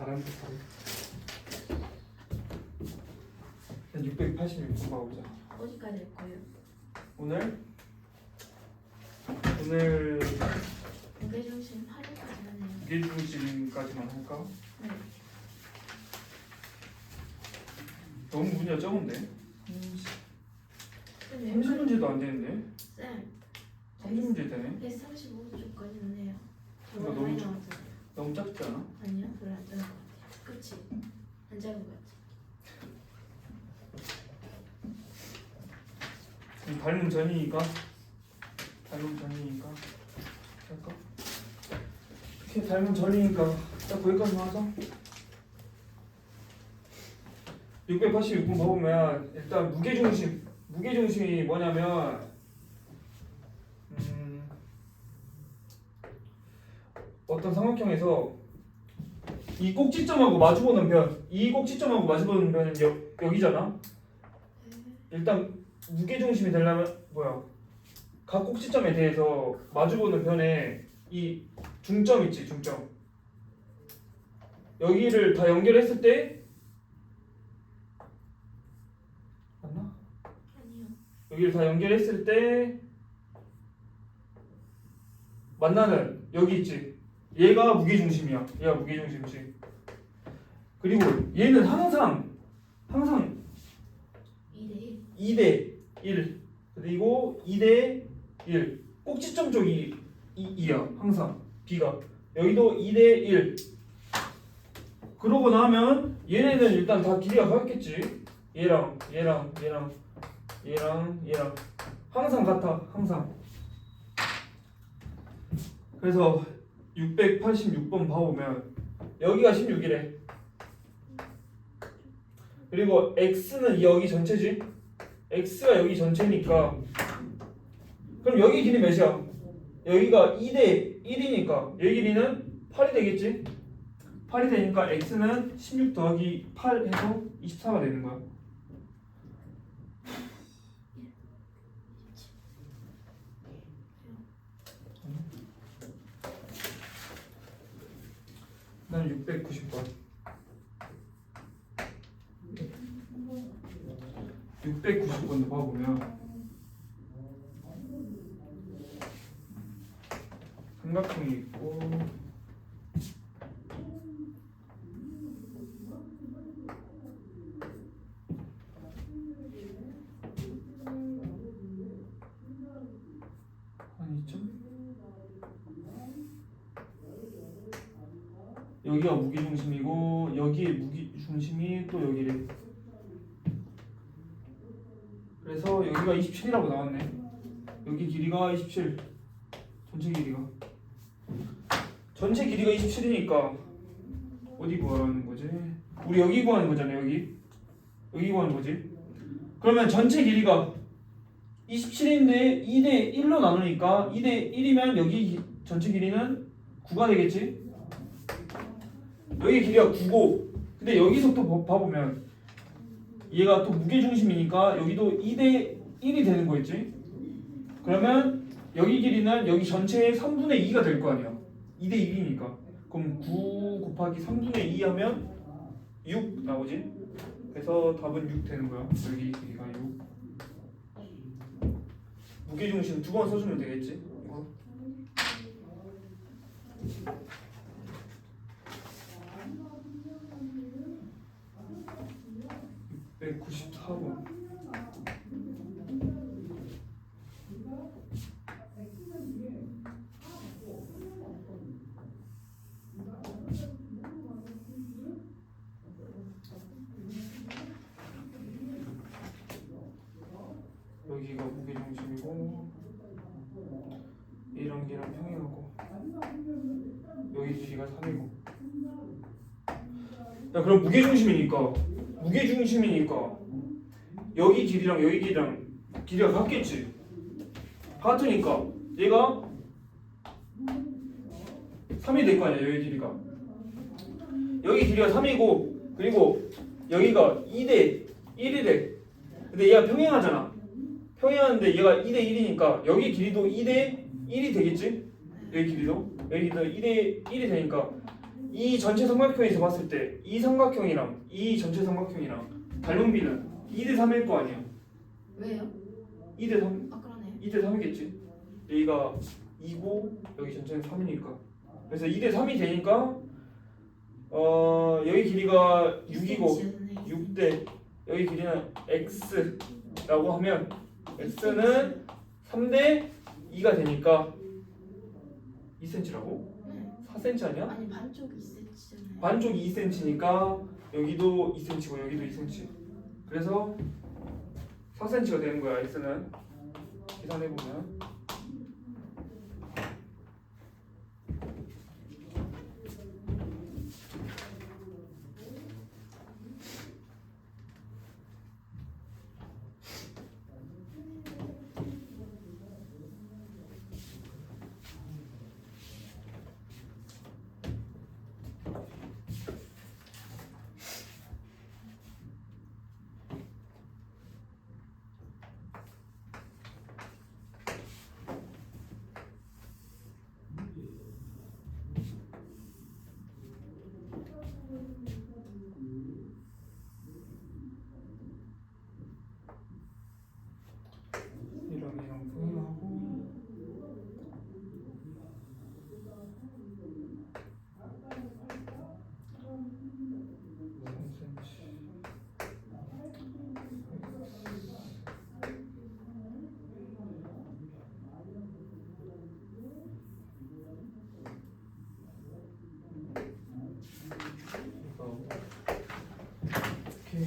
잘한다 잘해 686번 봐보자 어디까지 할 거예요? 오늘 오늘 무게 중심 8일까지 하네요. 무게 중심까지만 할까? 네. 너무 문제가 적은데? 쌤, 30문제도 안 되는데? 쌤, 30문제 되네? 135쪽까지는 해요. 이거 저거 너무 많이 작- 나왔잖아요. 너무 작지 않아? 아니요, 별로 안 작은 것 같아요. 그치? 안 작은 것 같아. 이 닮은 전이니까 닮은 전이니까 할까? 이렇게 닮은 전이니까 딱 거기까지만 하자 686번 봐보면 일단 무게중심 무게중심이 뭐냐면 어떤 삼각형에서 이 꼭지점하고 마주보는 변, 이 꼭지점하고 마주보는 변은 여, 여기잖아. 일단 무게 중심이 되려면 뭐야? 각 꼭지점에 대해서 마주보는 변에 이 중점 있지 중점. 여기를 다 연결했을 때 맞나? 아니요. 여기를 다 연결했을 때 만나는 여기 있지. 얘가 무게 중심이야. 얘가 무게 중심이지. 그리고 얘는 항상 항상 2대 1. 2대 1 그리고 2대 1 꼭지점 쪽이 2, 야. 항상 B가. 여기도 2대 1 그러고 나면 얘네는 일단 다 길이가 같겠지. 얘랑 얘랑 얘랑 얘랑 얘랑. 항상 같아. 항상. 그래서 686번 봐보면 여기가 16이래. 그리고 x는 여기 전체지? X가 여기 전체니까. 그럼 여기 길이 몇이야? 여기가 2대 1이니까. 여기 길이는 8이 되겠지? 8이 되니까 x는 16 더하기 8 해서 24가 되는 거야 난 690번. 690번도 봐보면 삼각형이 있고 아니죠? 여기가 무게중심이고 여기에 무게중심이 또 여기래 그래서 여기가 27이라고 나왔네. 여기 길이가 27. 전체 길이가. 전체 길이가 27이니까 어디 구하라는 거지? 우리 여기 구하는 거잖아요. 여기. 여기 구하는 거지. 그러면 전체 길이가 27인데 2대 1로 나누니까 2대 1이면 여기 기- 전체 길이는 9가 되겠지? 여기 길이가 9고 근데 여기서 또 봐- 봐보면 얘가 또 무게중심이니까 여기도 2대 1이 되는 거 있지? 그러면 여기 길이는 여기 전체의 3분의 2가 될 거 아니야 2대 1이니까 그럼 9 곱하기 3분의 2 하면 6 나오지? 그래서 답은 6 되는 거야 여기 길이가 6 무게중심 두 번 써주면 되겠지? 이거 194번 여기가 무게중심이고 이런 게랑 평행하고 여기 길이가 3이고 야 그럼 무게중심이니까. 무게중심이니까. 여기 길이랑 여기 길이랑 길이가 같겠지? 같으니까. 얘가 3이 될 거 아니야 여기 길이가. 여기 길이가 3이고 그리고 여기가 2대 1이 래. 근데 얘가 평행하잖아. 평행하는데 얘가 2대 1이니까 여기 길이도 2대 1이 되겠지? 여기 길이도? 여기 길이도 2대 1이 되니까 이 전체 삼각형에서 봤을 때 이 삼각형이랑 이 전체 삼각형이랑 닮은 비는 2대 3일 거 아니야. 왜요? 2대 3, 아 그러네. 2대 3이겠지. 여기가 2고 여기 전체는 3이니까. 그래서 2대 3이 되니까 어 여기 길이가 6이고 6대 여기 길이는 x라고 하면 x는 3대 2가 되니까 2cm라고? 네. 4cm 아니야? 아니 반쪽이 있었잖아요. 반쪽이 2cm니까 여기도 2cm고 여기도 2cm. 그래서 4cm가 되는 거야 x는 계산해 보면 이랑 이랑 분하고 오케이.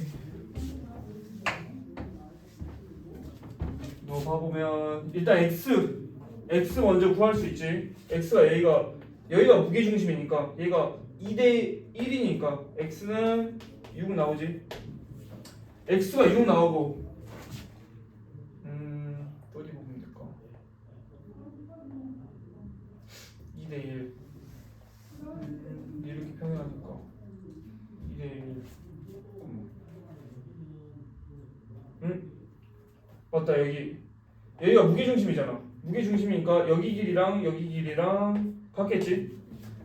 너 봐보면 일단 x x 먼저 구할 수 있지. X가 여기가 여기가 무게 중심이니까 얘가 2대 1이니까 x는 6 나오지. X가 6 나오고 음 어디 보면 될까? 2대 1 음, 이렇게 평행하니까 2대 1 음. 맞다 여기 여기가 무게중심이잖아. 무게중심이니까 여기 길이랑 여기 길이랑 같겠지?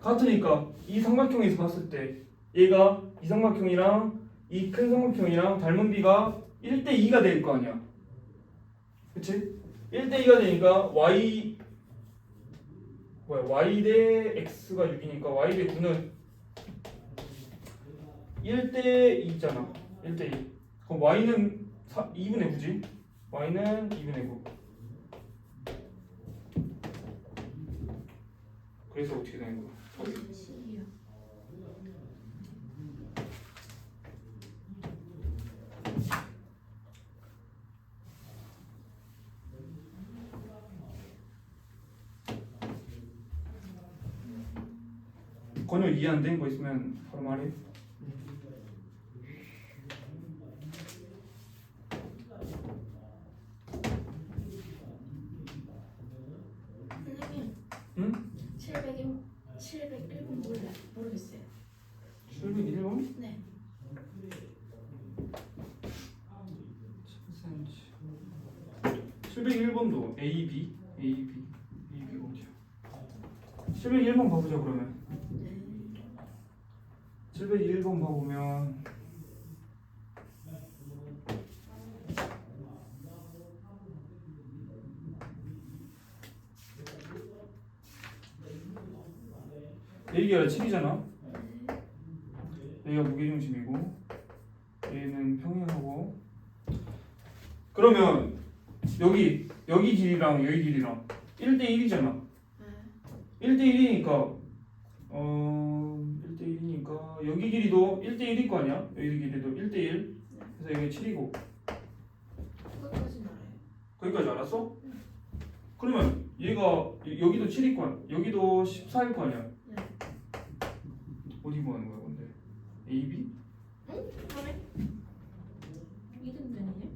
같으니까 이 삼각형에서 봤을 때 얘가 이 삼각형이랑 이 큰 삼각형이랑 닮은 비가 1대 2가 될 거 아니야. 그치? 1대 2가 되니까 y 뭐야 y 대 x가 6이니까 y 대 9는 1대 2있잖아. 1대 2 그럼 y는 4, 2분의 9지. Y는 2분의 9 그래서 어떻게 되는 거야? 건요 이해 안 되는 거 있으면 바로 말해 선생님. 응? 700인 701번 몰라 모르겠어요. 701번? 네. 701번도 A, B, A, B, A, B 어디야? 701번 봐보자 그러면 네. 701번 봐보면 여기가 7이잖아 여기가 무게중심이고 얘는 평행하고 그러면 여기 여기 길이랑 여기 길이랑 1대 1이잖아 네. 1대 1이니까 어 1대 1이니까 여기 길이도 1대 1일 거 아니야? 여기 길이도 1대 1 그래서 여기 7이고 그것까지는 알아요. 거기까지 알았어? 그러면 얘가 여- 여기도 7일 거 아니야? 여기도 14일 거 아니야? 네. 어디 구하는 거야 근데? A, B? 응? 그러네. 이등변이네.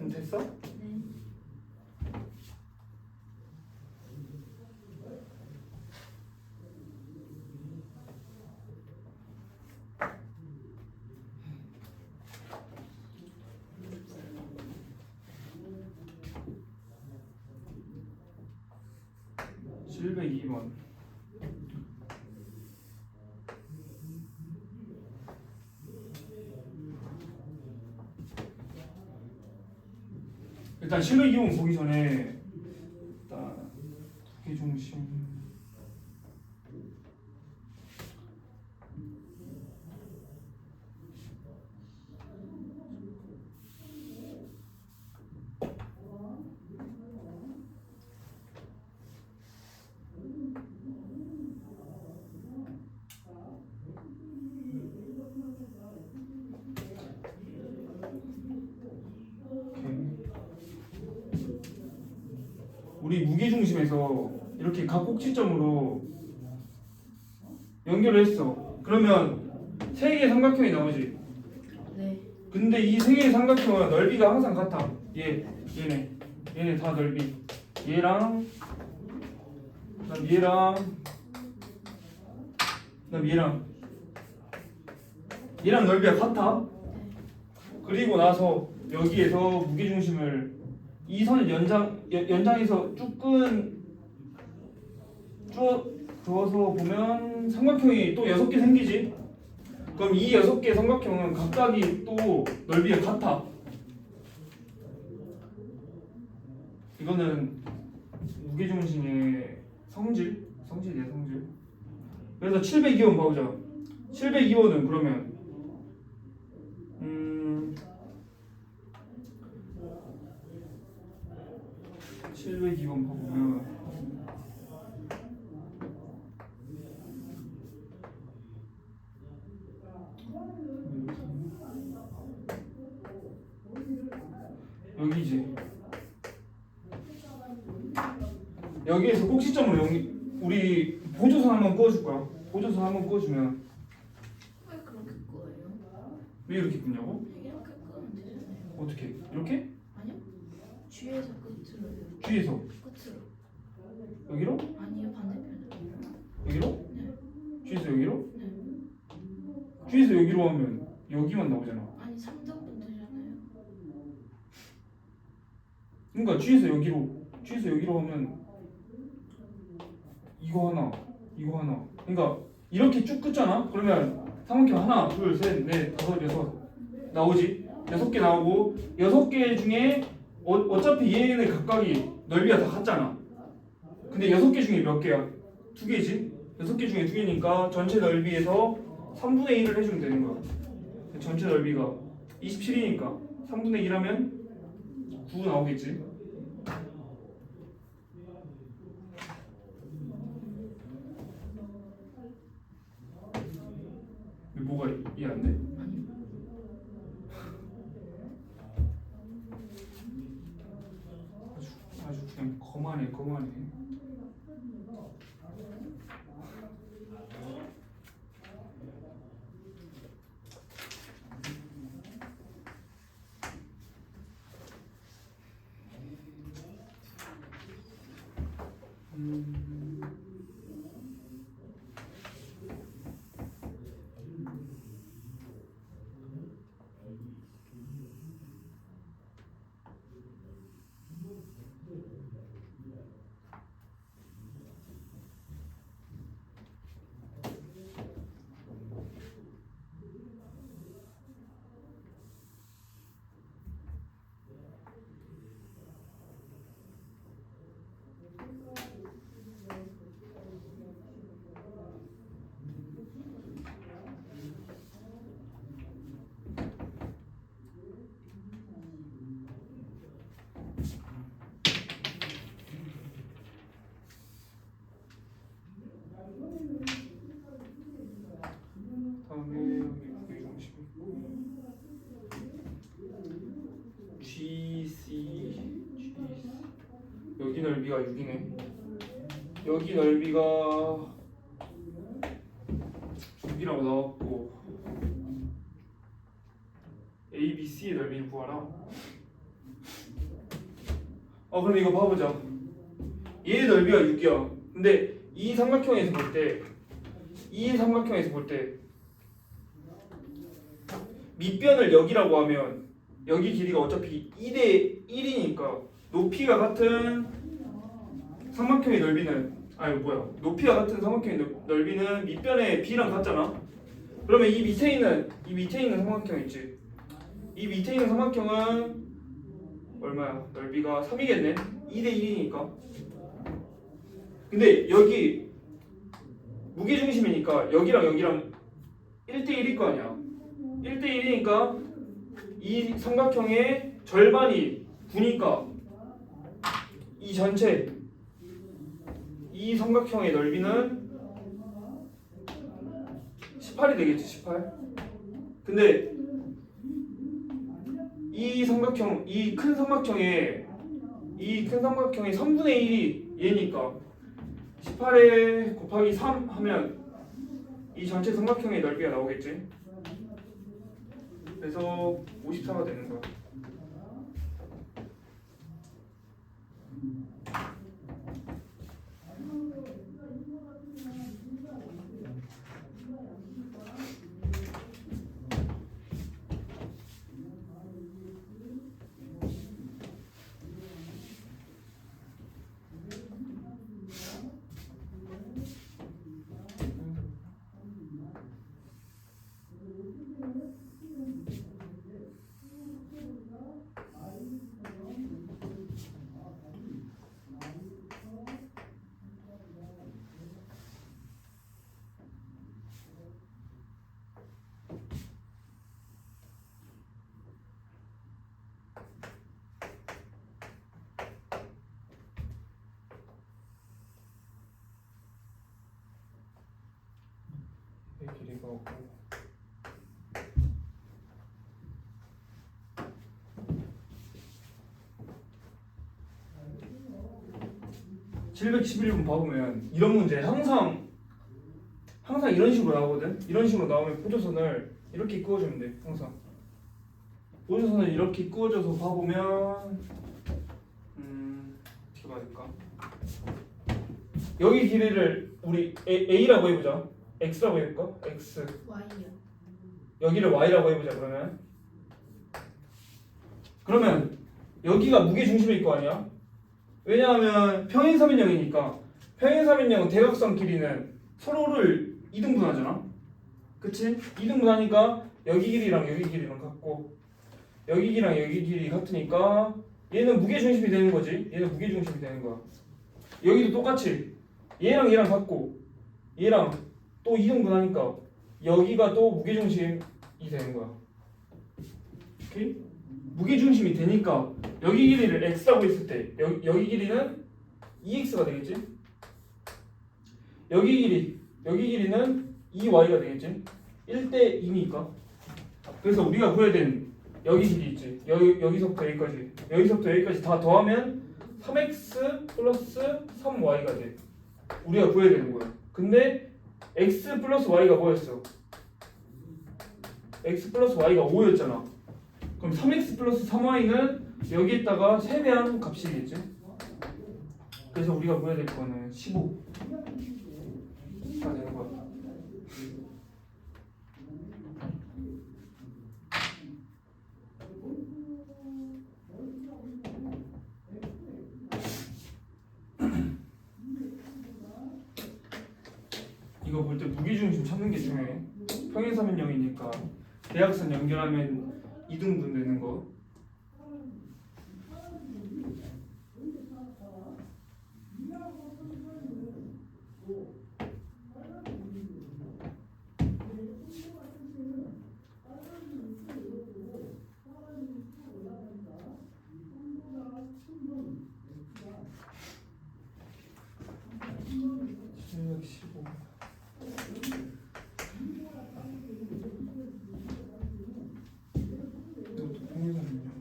음, 됐어? 네. 702번 일단 702번 보기 전에 일단 두개 중심 우리 무게 중심에서 이렇게 각 꼭지점으로 연결을 했어. 그러면 세 개의 삼각형이 나오지. 네. 근데 이 세 개의 삼각형은 넓이가 항상 같아. 얘, 얘네, 얘네 다 넓이. 얘랑, 그다음 얘랑, 그다음 얘랑, 얘랑 넓이가 같아. 그리고 나서 여기에서 무게 중심을 이 선을 연장 연- 연장해서 쭉 끈 쭉 그어서 보면 삼각형이 또 여섯 개 생기지. 그럼 이 여섯 개 삼각형은 각각이 또 넓이가 같아. 이거는 무게중심의 성질, 성질이야 성질. 그래서 702원 봐보자. 702원은 그러면 음 702번 봐보면 여기지 꼭지점으로 여기 우리 보조선 한번 꺼줄 거야 보조선 한번 꺼주면 왜 그렇게 꺼요? 왜 이렇게 끄냐고? 이렇게 끄면 되잖아요. 어떻게 이렇게? 아니요? 뒤에서 끝으로 뒤에서 끝으로. 여기로? 아니요 반대편으로. 여기로? 네. 뒤에서 여기로? 네. 뒤에서 여기로 하면 여기만 나오잖아 아니 3등분 되잖아요. 그러니까 뒤에서 여기로 뒤에서 여기로 하면 이거 하나 이거 하나. 그러니까 이렇게 쭉 끄잖아? 그러면 삼각형 하나 둘 셋 넷 다섯 여섯 나오지? 여섯 개 나오고 여섯 개 중에 어, 어차피 얘네 각각이 넓이가 다 같잖아. 근데 여섯 개 중에 몇 개야? 두 개지? 여섯 개 중에 두 개니까 전체 넓이에서 3분의 1을 해주면 되는 거야. 전체 넓이가 27이니까 3분의 1 하면 9 나오겠지 왜 뭐가 이해 안 돼? 아니 아주 아주 그냥 거만해 거만해. 음. 다음에 여기 무게 중심 GC GC 여기 넓이가 6이네. 여기 넓이가 6이라고 나왔고 A, B, C의 넓이를 구하라. 어 그럼 이거 봐보자. 얘의 넓이가 6이야. 근데 이 삼각형에서 볼 때 이 삼각형에서 볼 때 밑변을 여기라고 하면 여기 길이가 어차피 2대 1이니까 높이가 같은 삼각형의 넓이는 아니 뭐야 높이와 같은 삼각형의 넓- 넓이는 밑변의 b랑 같잖아. 그러면 이 밑에 있는 이 밑에 있는 삼각형 있지. 이 밑에 있는 삼각형은 얼마야? 넓이가 3이겠네. 2대 1이니까. 근데 여기 무게 중심이니까 여기랑 여기랑 1대 1일 거 아니야. 1대 1이니까 이 삼각형의 절반이 9니까 이 전체 이 삼각형의 넓이는 18이 되겠지 18 근데 이 삼각형 이 큰 삼각형의 이 큰 삼각형의 3분의 1이 얘니까 18에 곱하기 3 하면 이 전체 삼각형의 넓이가 나오겠지? 그래서 54가 되는 거야 이 길이가 오고. (711번) 봐보면 이런 문제 항상 항상 이런 식으로 나오거든? 이런 식으로 나오면 보조선을 이렇게 그어주면 돼 항상. 보조선을 이렇게 그어줘서 봐보면 음 어떻게 될까? 여기 길이를 우리 A, A라고 해보자 X라고 해볼까? X. Y요. 여기를 y라고 해보자 그러면. 그러면 여기가 무게 중심일 거 아니야? 왜냐하면 평행삼인형이니까 평행삼인형은 대각선 길이는 서로를 이등분하잖아. 그치? 이등분하니까 여기 길이랑 여기 길이랑 같고 여기 길이랑 여기 길이 같으니까 얘는 무게 중심이 되는 거지. 얘는 무게 중심이 되는 거야. 여기도 똑같이. 얘랑 얘랑 같고 얘랑 또 이등분하니까 여기가 또 무게중심이 되는 거야. 오케이? 무게중심이 되니까 여기 길이를 x라고 했을 때 여기, 여기 길이는 2x가 되겠지? 여기 길이 여기 길이는 2y가 되겠지? 1대 2니까. 그래서 우리가 구해야 되는 여기 길이 있지. 여기 여기서부터 여기까지 여기서부터 여기까지 다 더하면 3x 플러스 3y가 돼. 우리가 구해야 되는 거야. 근데 x 플러스 y가 뭐였어? x 플러스 y가 5였잖아. 그럼 3x 플러스 3y는 여기에다가 세배한 값이겠지? 그래서 우리가 구해야 될 거는 15가 되는 거야. 이거 볼 때 무게중심 찾는 게 중요해. 평행삼인형이니까 대각선 연결하면 이등분 되는 거. 칠백십오. 이것도 평행삼인형.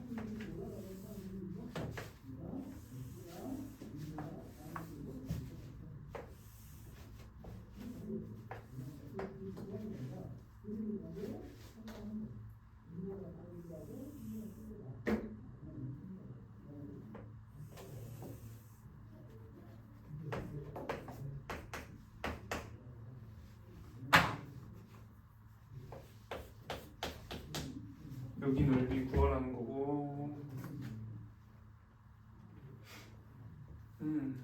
여기 넓이 구하라는 거고 음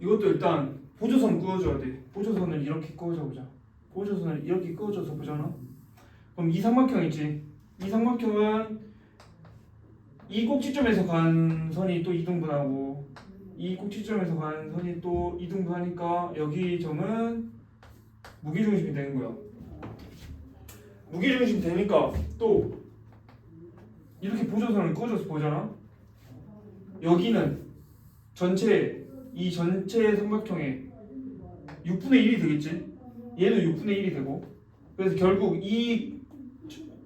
이것도 일단 보조선 그어줘야 돼. 보조선을 이렇게 그어줘 보자. 보조선을 이렇게 그어줘서 보잖아. 그럼 이 삼각형 있지. 이 삼각형은 이 꼭지점에서 간 선이 또 이등분하고 이 꼭지점에서 간 선이 또 이등분하니까 여기 점은 무게중심이 되는 거야. 무게중심 되니까 또 이렇게 보조선을 그어줘서 보잖아. 여기는 전체 이 전체 삼각형의 6분의 1이 되겠지. 얘도 6분의 1이 되고. 그래서 결국 이,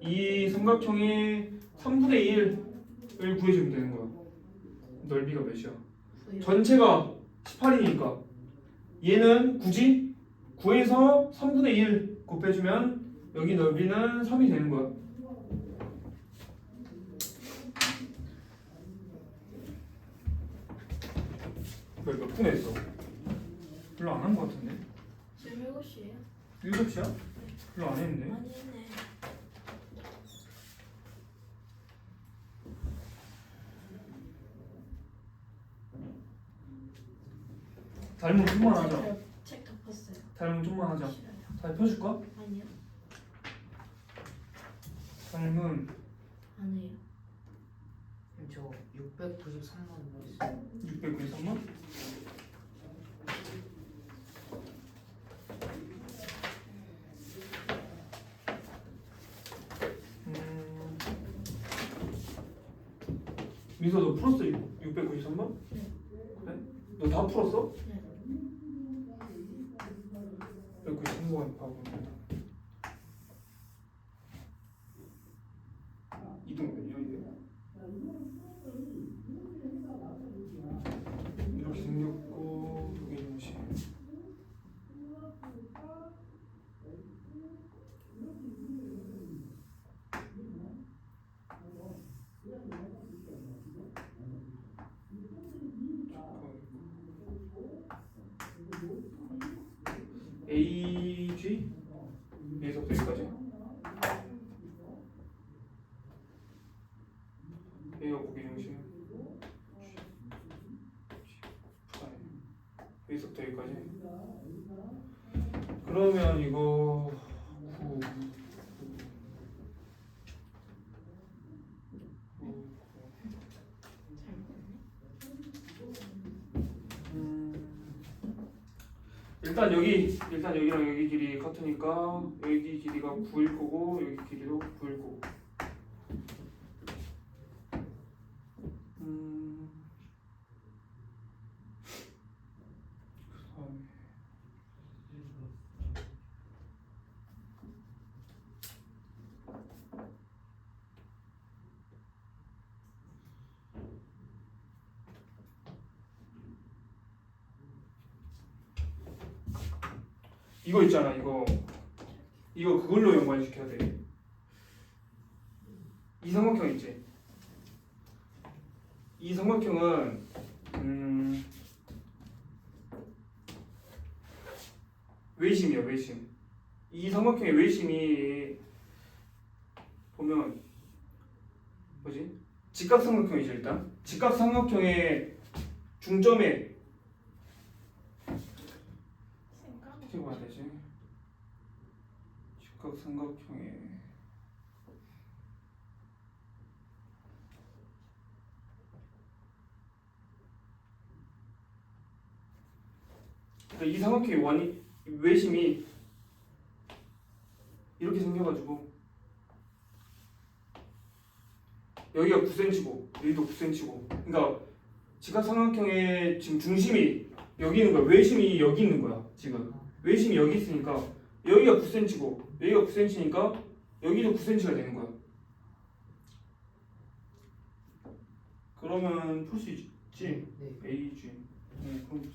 이 삼각형의 3분의 1을 구해주면 되는 거야. 넓이가 몇이야? 전체가 18이니까 얘는 굳이 9에서 3분의 1 곱해주면 여기 넓이는 3이 되는 거야. 몇, 몇 분에 했어? 별로 안 한 거 같은데? 지금 7시에요? 7시야? 별로 안 했는데? 많이 했네. 닮으면 좀만 하자. 책, 책 덮었어요. 닮으면 좀만 하자. 싫어요. 잘 펴줄까? 아니요. 닮은 안 해요. 저 693만 있어요. 693만? 음... 미서 너 풀었어? 693만? 네. 그래? 너 다 풀었어? 네. 693번 봐보 이동면이요 이게? 이렇게 생겼고 여기 중심 AG 여기서부터 여기까지 A가 고기 중심 여기서부터 여기까지. 그러면 이거 9 일단 여기 일단 여기랑 여기 길이 같으니까 여기 길이가 9일 거고 여기 길이도 9일 거고 음 그다음에 이거 있잖아 이거 이거 그걸로 연관시켜야 돼. 이 삼각형 있지. 이 삼각형은 음 외심이야 외심. 이 삼각형의 외심이 보면 뭐지? 직각 삼각형이지 일단. 직각 삼각형의 중점에 어떻게 봐야 되지? 직각 삼각형의 그러니까 이 삼각형의 원이 외심이 이렇게 생겨가지고 여기가 9cm고 여기도 9cm고. 그러니까 직각 삼각형의 지금 중심이 여기 있는 거야. 외심이 여기 있는 거야 지금. 외심이 여기 있으니까 여기가 9cm고 여기가 9cm니까 여기도 9cm가 되는 거야. 그러면 풀 수 있지? 네. AG. 네, 그럼.